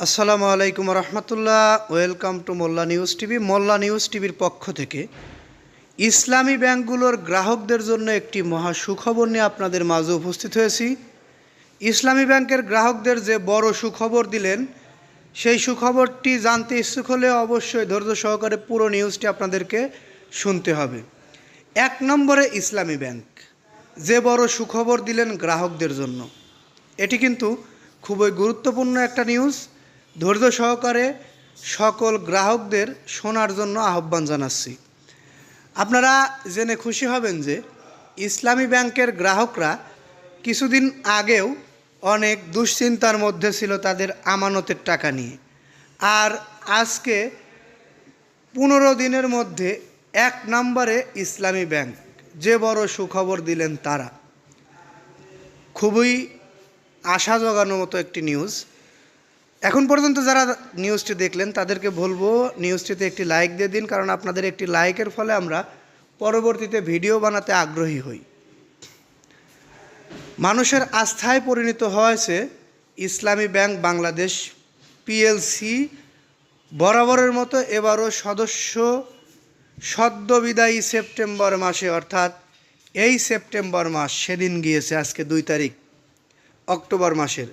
আসসালামু আলাইকুম রহমতুল্লাহ, welcome to Molla news TV. Molla news টিভির পক্ষ থেকে ইসলামী ব্যাংকগুলোর গ্রাহকদের জন্য একটি মহা সুখবর নিয়ে আপনাদের মাঝে উপস্থিত হয়েছি। ইসলামী ব্যাংকের গ্রাহকদের যে বড় সুখবর দিলেন, সেই সুখবরটি জানতে ইচ্ছুক হলে অবশ্যই ধৈর্য সহকারে পুরো নিউজটি আপনাদেরকে শুনতে হবে। এক নম্বরে ইসলামী ব্যাংক, যে বড় সুখবর দিলেন গ্রাহকদের জন্য। এটি কিন্তু খুবই গুরুত্বপূর্ণ একটা নিউজ। ধৈর্য সহকারে সকল গ্রাহকদের শোনার জন্য আহ্বান জানাচ্ছি। আপনারা জেনে খুশি হবেন যে ইসলামী ব্যাংকের গ্রাহকরা কিছুদিন আগেও অনেক দুশ্চিন্তার মধ্যে ছিল তাদের আমানতের টাকা নিয়ে। আর আজকে পনেরো দিনের মধ্যে এক নম্বরে ইসলামী ব্যাংক। যে বড় সুখবর দিলেন তারা। খুবই আশা জগানোর মতো একটি নিউজ। এখন পর্যন্ত যারা নিউজটি দেখলেন, তাদেরকে বলব নিউজটিতে একটি লাইক দিয়ে দিন, কারণ আপনাদের একটি লাইকের ফলে আমরা পরবর্তীতে ভিডিও বানাতে আগ্রহী হই। মানুষের আস্থায় পরিণত হয়েছে ইসলামী ব্যাংক বাংলাদেশ পিএলসি বরাবরের মতো এবারও সদস্য সদ্য বিদায়ী সেপ্টেম্বর মাসে, অর্থাৎ এই সেপ্টেম্বর মাস সেদিন গিয়েছে, আজকে দুই তারিখ, অক্টোবর মাসের।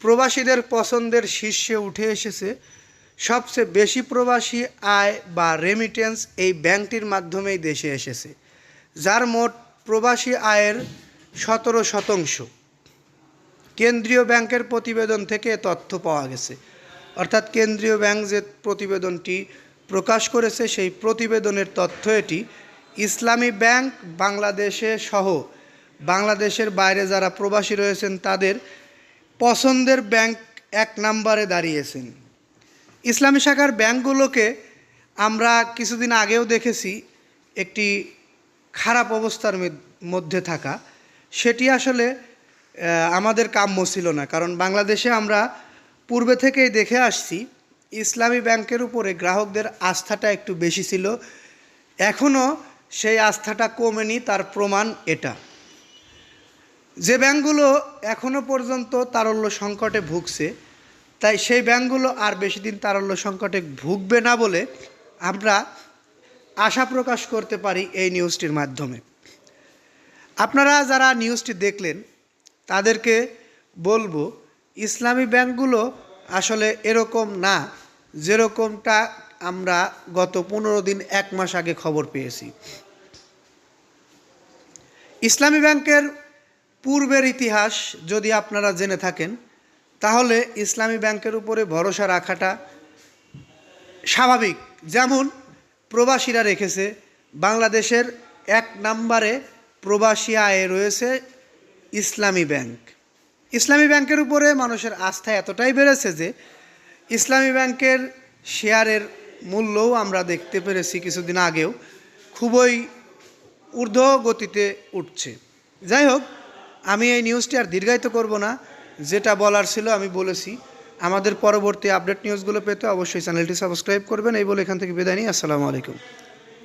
প্রবাসীদের পছন্দের শীর্ষে উঠে এসেছে সবচেয়ে বেশি প্রবাসী আয় বা রেমিটেন্স এই ব্যাংকটির মাধ্যমেই দেশে এসেছে, যার মোট প্রবাসী আয়ের সতেরো শতাংশ। কেন্দ্রীয় ব্যাংকের প্রতিবেদন থেকে তথ্য পাওয়া গেছে। অর্থাৎ কেন্দ্রীয় ব্যাংক যে প্রতিবেদনটি প্রকাশ করেছে, সেই প্রতিবেদনের তথ্য এটি, ইসলামী ব্যাংক বাংলাদেশে সহ বাংলাদেশের বাইরে যারা প্রবাসী রয়েছেন তাদের পছন্দের ব্যাংক এক নাম্বারে দাঁড়িয়েছেন। ইসলামী শাখার ব্যাংকগুলোকে আমরা কিছুদিন আগেও দেখেছি একটি খারাপ অবস্থার মধ্যে- থাকা। সেটি আসলে আমাদের কাম্য ছিল না। কারণ বাংলাদেশে আমরা পূর্বে থেকেই দেখে আসছি, ইসলামী ব্যাংকের উপরে গ্রাহকদের আস্থাটা একটু বেশি ছিল। এখনও সেই আস্থাটা কমেনি, তার প্রমাণ এটা। যে ব্যাংকগুলো এখনও পর্যন্ত তারল্য সংকটে ভুগছে, তাই সেই ব্যাংকগুলো আর বেশি দিন তারল্য সংকটে ভুগবে না বলে আমরা আশা প্রকাশ করতে পারি এই নিউজটির মাধ্যমে। আপনারা যারা নিউজটি দেখলেন, তাদেরকে বলব, ইসলামী ব্যাংকগুলো আসলে এরকম না, যেরকমটা আমরা গত পনেরো দিন এক মাস আগে খবর পেয়েছি। ইসলামী ব্যাংকের পূর্বের ইতিহাস যদি আপনারা জেনে থাকেন, তাহলে ইসলামী ব্যাংকের উপরে ভরসা রাখাটা স্বাভাবিক। যেমন প্রবাসীরা রেখেছে, বাংলাদেশের এক নম্বরে প্রবাসী আয়ে রয়েছে ইসলামী ব্যাংক। ইসলামী ব্যাংকের উপরে মানুষের আস্থা এতটাই বেড়েছে যে, ইসলামী ব্যাংকের শেয়ারের মূল্যও আমরা দেখতে পেরেছি কিছুদিন আগেও, খুবই ঊর্ধ্ব গতিতে উঠছে। যাই হোক আমি এই নিউজটি আর দীর্ঘায়িত করব না। যেটা বলার ছিল আমি বলেছি। আমাদের পরবর্তী আপডেট নিউজগুলো পেতে অবশ্যই চ্যানেলটি সাবস্ক্রাইব করবেন। এই বলে এখান থেকে বিদায় নিই। আসসালামু আলাইকুম।